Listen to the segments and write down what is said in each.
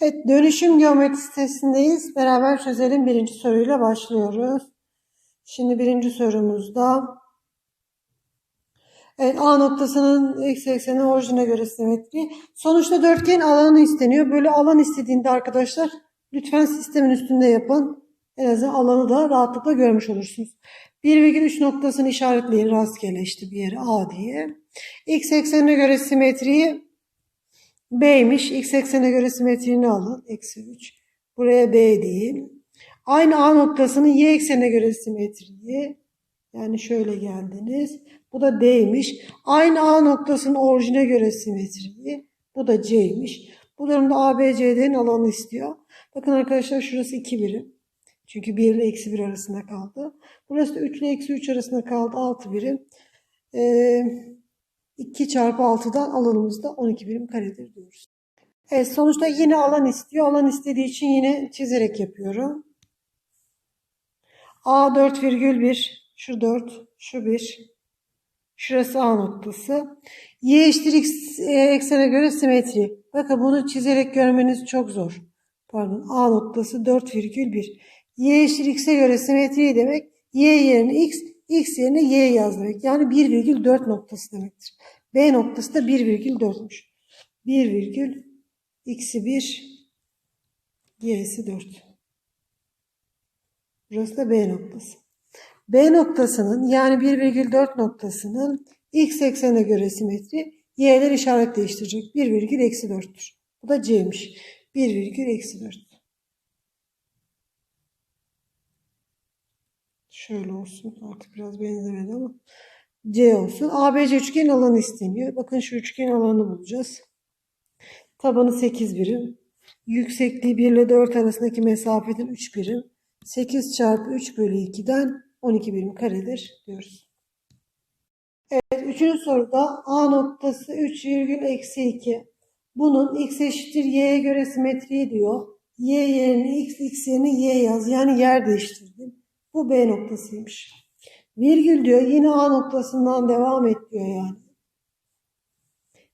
Evet, dönüşüm geometrisi testindeyiz. Beraber çözelim. Birinci soruyla başlıyoruz. Şimdi birinci sorumuzda evet, A noktasının eksi ekseni orijine göre simetri. Sonuçta dörtgen alanı isteniyor. Böyle alan istediğinde arkadaşlar lütfen sistemin üstünde yapın. En azından alanı da rahatlıkla görmüş olursunuz. 1,3 noktasını işaretleyin rastgele işte bir yere A diye. X eksenine göre simetriyi B'ymiş. X eksene göre simetrini alın. Eksi 3. Buraya B diyeyim. Aynı A noktasının Y eksenine göre simetriyi. Yani şöyle geldiniz. Bu da D'ymiş. Aynı A noktasının orijine göre simetriyi. Bu da C'ymiş. Bu durumda ABCD'nin alanı istiyor. Bakın arkadaşlar şurası 2 birim. Çünkü 1 ile eksi 1 arasında kaldı. Burası da 3 ile eksi 3 arasında kaldı. 6 birim. Ee, 2 çarpı 6'dan alanımızda 12 birim karedir diyoruz. Evet sonuçta yine alan istiyor. Alan istediği için yine çizerek yapıyorum. A 4,1 şu 4 şu 1 şurası A noktası. Y eşittir x e, eksene göre simetri. Bakın bunu çizerek görmeniz çok zor. Pardon A noktası 4,1. Y eşittir x'e göre simetri demek y yerine x, x yerine y yaz demek. Yani 1,4 noktası demektir. B noktası da 1,4'müş. 1 virgül x'i 1 y'si 4. Burası da B noktası. B noktasının yani 1,4 noktasının x eksene göre simetri y'ler işaret değiştirecek. 1 virgül eksi 4'tür. Bu da c'miş. 1 virgül eksi 4. Şöyle olsun. Artık biraz benzemedi ama. C olsun. ABC üçgen alanı isteniyor. Bakın şu üçgen alanı bulacağız. Tabanı 8 birim. Yüksekliği 1 ile 4 arasındaki mesafeden 3 birim. 8 çarpı 3 bölü 2'den 12 birim karedir diyoruz. Evet. Üçüncü soruda A noktası 3 virgül eksi 2. Bunun x eşittir y'ye göre simetriği diyor. Y yerine x, x yerine y yaz. Yani yer değiştirdim. Bu B noktasıymış. Virgül diyor yine A noktasından devam et diyor yani.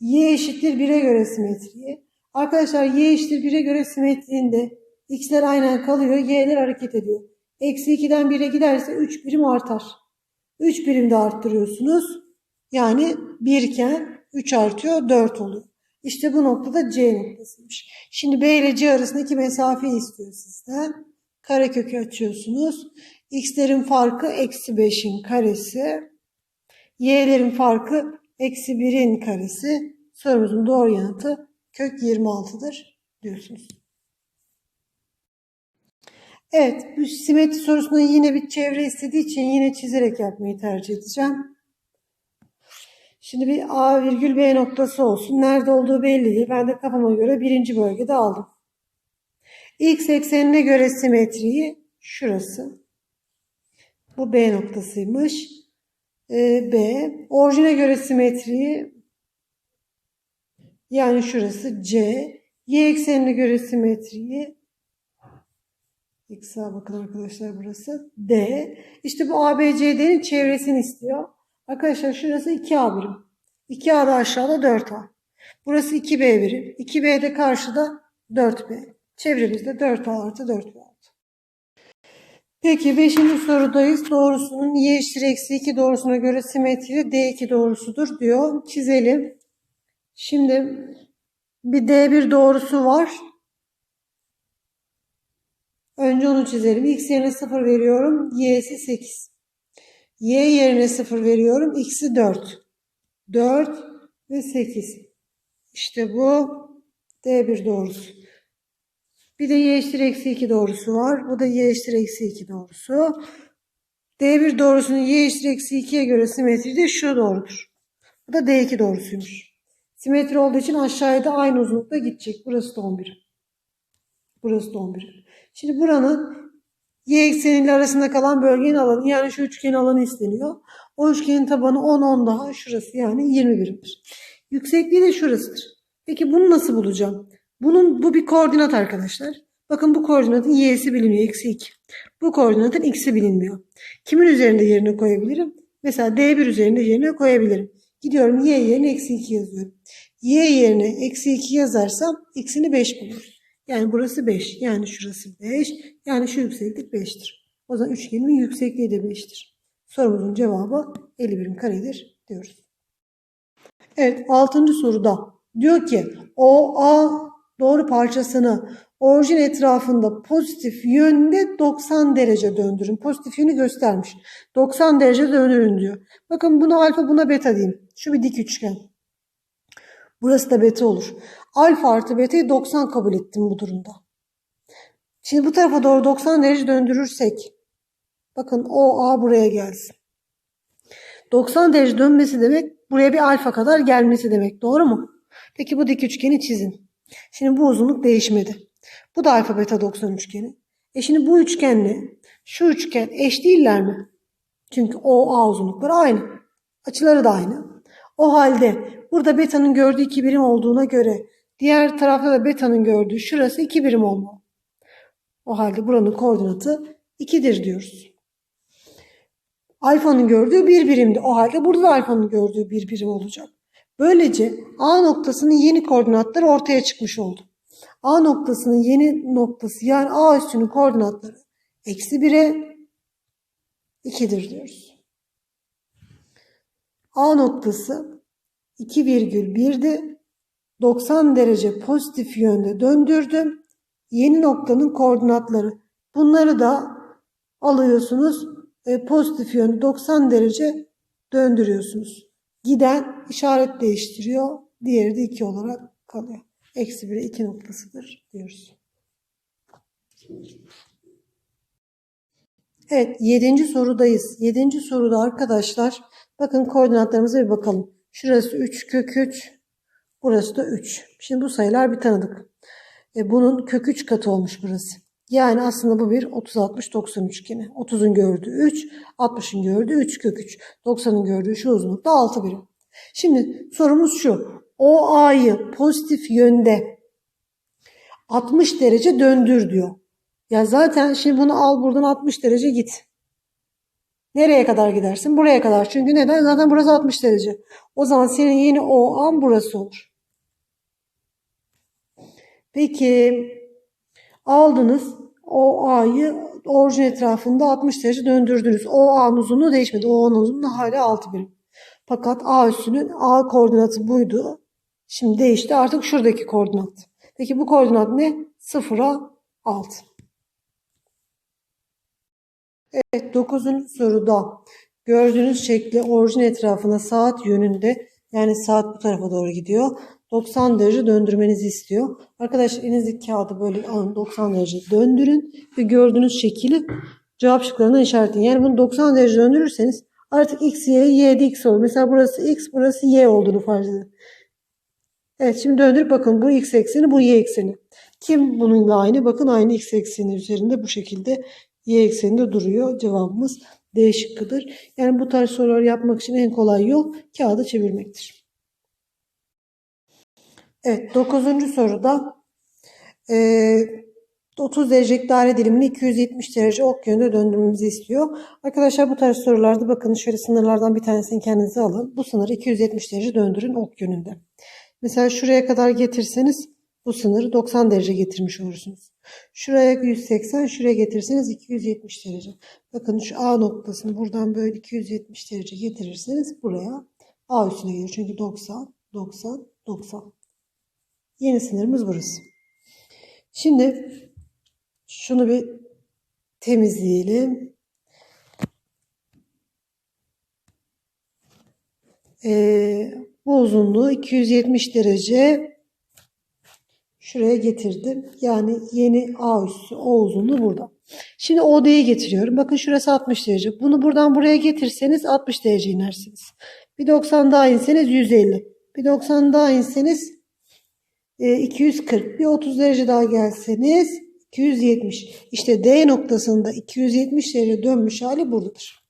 Y eşittir 1'e göre simetriye. Arkadaşlar y eşittir 1'e göre simetriğinde x'ler aynen kalıyor, y'ler hareket ediyor. Eksi 2'den 1'e giderse 3 birim artar. 3 birim de arttırıyorsunuz. Yani 1 iken 3 artıyor 4 oluyor. İşte bu noktada C noktasıymış. Şimdi B ile C arasındaki mesafeyi istiyor sizden. Karekökü açıyorsunuz. X'lerin farkı eksi 5'in karesi. Y'lerin farkı eksi 1'in karesi. Sorumuzun doğru yanıtı kök 26'dır diyorsunuz. Evet, bu simetri sorusunda yine bir çevre istediği için yine çizerek yapmayı tercih edeceğim. Şimdi bir A virgül B noktası olsun. Nerede olduğu belli değil. Ben de kafama göre birinci bölgede aldım. X eksenine göre simetriyi şurası. Bu B noktasıymış. Ee, B. Orijine göre simetriyi yani şurası C. Y eksenine göre simetriyi X'a bakın arkadaşlar burası. D. İşte bu ABCD'nin çevresini istiyor. Arkadaşlar şurası 2A birim. 2A da aşağıda 4A. Burası 2B birim. 2B de karşıda 4B. Çevremizde 4A artı 4B oldu. Peki 5. sorudayız. Doğrusunun y eşittir eksi 2 doğrusuna göre simetri D2 doğrusudur diyor. Çizelim. Şimdi bir D1 doğrusu var. Önce onu çizelim. X yerine 0 veriyorum. Y'si 8. Y yerine 0 veriyorum. X'i 4. 4 ve 8. İşte bu D1 doğrusu. Bir de y eşittir eksi 2 doğrusu var. Bu da y eşittir eksi 2 doğrusu. D1 doğrusunun y eşittir eksi 2'ye göre simetri de şu doğrudur. Bu da D2 doğrusuymuş. Simetri olduğu için aşağıya da aynı uzunlukta gidecek. Burası da 11. Burası da 11. Şimdi buranın y ekseniyle arasında kalan bölgenin alanı yani şu üçgenin alanı isteniyor. O üçgenin tabanı 10 10 daha şurası yani 20 birimdir. Yüksekliği de şurasıdır. Peki bunu nasıl bulacağım? Bunun bu bir koordinat arkadaşlar. Bakın bu koordinatın y'si biliniyor. Eksi 2. Bu koordinatın x'i bilinmiyor. Kimin üzerinde yerine koyabilirim? Mesela D1 üzerinde yerine koyabilirim. Gidiyorum y yerine eksi 2 yazıyorum. Y yerine eksi 2 yazarsam x'ini 5 bulur. Yani burası 5. Yani şurası 5. Yani şu yükseklik 5'tir. O zaman üçgenimin yüksekliği de 5'tir. Sorumuzun cevabı 50 birim karedir diyoruz. Evet 6. soruda diyor ki OA doğru parçasını orijin etrafında pozitif yönde 90 derece döndürün. Pozitif yönü göstermiş. 90 derece döndürün diyor. Bakın buna alfa buna beta diyeyim. Şu bir dik üçgen. Burası da beta olur. Alfa artı beta'yı 90 kabul ettim bu durumda. Şimdi bu tarafa doğru 90 derece döndürürsek bakın OA buraya gelsin. 90 derece dönmesi demek buraya bir alfa kadar gelmesi demek. Doğru mu? Peki bu dik üçgeni çizin. Şimdi bu uzunluk değişmedi. Bu da alfa beta 90 üçgeni. E şimdi bu üçgenle şu üçgen eş değiller mi? Çünkü OA uzunlukları aynı. Açıları da aynı. O halde burada beta'nın gördüğü iki birim olduğuna göre diğer tarafta da beta'nın gördüğü şurası iki birim olmalı. O halde buranın koordinatı 2'dir diyoruz. Alfa'nın gördüğü bir birimdi. O halde burada da alfanın gördüğü bir birim olacak. Böylece A noktasının yeni koordinatları ortaya çıkmış oldu. A noktasının yeni noktası yani A üstünün koordinatları eksi 1'e 2'dir diyoruz. A noktası 2,1'di. 90 derece pozitif yönde döndürdüm. Yeni noktanın koordinatları. Bunları da alıyorsunuz. E, pozitif yönde 90 derece döndürüyorsunuz. Giden işaret değiştiriyor. Diğeri de 2 olarak kalıyor. Eksi 1'e 2 noktasıdır diyoruz. Evet 7. sorudayız. 7. soruda arkadaşlar bakın koordinatlarımıza bir bakalım. Şurası 3 kök 3. Burası da 3. Şimdi bu sayılar bir tanıdık. E, bunun kök 3 katı olmuş burası. Yani aslında bu bir 30-60-90 üçgeni. 30'un gördüğü 3, 60'ın gördüğü 3 kök 3. 90'ın gördüğü şu uzunlukta 6 birim. Şimdi sorumuz şu. O A'yı pozitif yönde 60 derece döndür diyor. Ya zaten şimdi bunu al buradan 60 derece git. Nereye kadar gidersin? Buraya kadar. Çünkü neden? Zaten burası 60 derece. O zaman senin yeni o an burası olur. Peki aldınız o A'yı orijin etrafında 60 derece döndürdünüz. O A'nın uzunluğu değişmedi. O A'nın uzunluğu hala 6 birim. Fakat A üssünün A koordinatı buydu. Şimdi değişti. Artık şuradaki koordinat. Peki bu koordinat ne? 0'a 6. Evet 9. soruda gördüğünüz şekli orijin etrafına saat yönünde yani saat bu tarafa doğru gidiyor. 90 derece döndürmenizi istiyor. Arkadaşlar elinizdeki kağıdı böyle alın 90 derece döndürün ve gördüğünüz şekli cevap şıklarından işaretleyin. Yani bunu 90 derece döndürürseniz artık x, y, y x olur. Mesela burası x, burası y olduğunu farz edin. Evet şimdi döndürüp bakın bu x ekseni bu y ekseni. Kim bununla aynı? Bakın aynı x ekseni üzerinde bu şekilde y ekseninde duruyor. Cevabımız D şıkkıdır. Yani bu tarz sorular yapmak için en kolay yol kağıdı çevirmektir. Evet 9. soruda e, 30 derecelik daire dilimini 270 derece ok yönünde döndürmemizi istiyor. Arkadaşlar bu tarz sorularda bakın şöyle sınırlardan bir tanesini kendinize alın. Bu sınırı 270 derece döndürün ok yönünde. Mesela şuraya kadar getirseniz bu sınırı 90 derece getirmiş olursunuz. Şuraya 180, şuraya getirseniz 270 derece. Bakın şu A noktasını buradan böyle 270 derece getirirseniz buraya A üstüne gelir. Çünkü 90, 90, 90. Yeni sınırımız burası. Şimdi şunu bir temizleyelim. Ee, bu uzunluğu 270 derece şuraya getirdim. Yani yeni A üssü o uzunluğu burada. Şimdi OD'yi getiriyorum. Bakın şurası 60 derece. Bunu buradan buraya getirseniz 60 derece inersiniz. Bir 90 daha inseniz 150. Bir 90 daha inseniz 240. Bir 30 derece daha gelseniz 270. İşte D noktasında 270 derece dönmüş hali buradadır.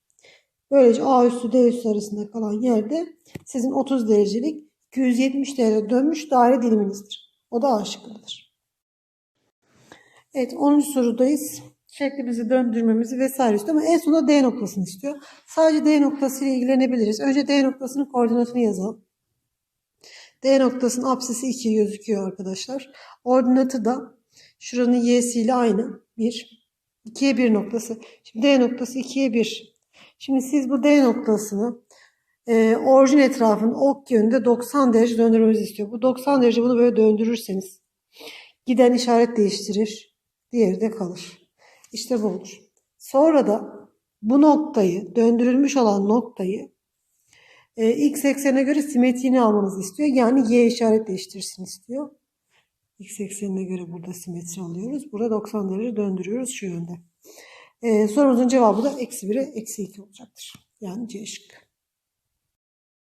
Böylece A üstü D üstü arasında kalan yerde sizin 30 derecelik 270 derece dönmüş daire diliminizdir. O da A şıkkındadır. Evet 10. sorudayız. Şeklimizi döndürmemizi vesaire istiyor ama en sonunda D noktasını istiyor. Sadece D noktası ile ilgilenebiliriz. Önce D noktasının koordinatını yazalım. D noktasının apsisi 2 gözüküyor arkadaşlar. Ordinatı da Şuranın y'siyle aynı. 1. 2'ye 1 noktası. Şimdi D noktası 2'ye 1. Şimdi siz bu D noktasını e, orijin etrafının ok yönünde 90 derece döndürmemizi istiyor. Bu 90 derece bunu böyle döndürürseniz giden işaret değiştirir. Diğeri de kalır. İşte bu olur. Sonra da bu noktayı döndürülmüş olan noktayı e, x eksenine göre simetriğini almanızı istiyor. Yani y işaret değiştirsin istiyor. X eksenine göre burada simetri alıyoruz. Burada 90 derece döndürüyoruz şu yönde. E, sorumuzun cevabı da eksi 1'e eksi 2 olacaktır. Yani C şıkkı.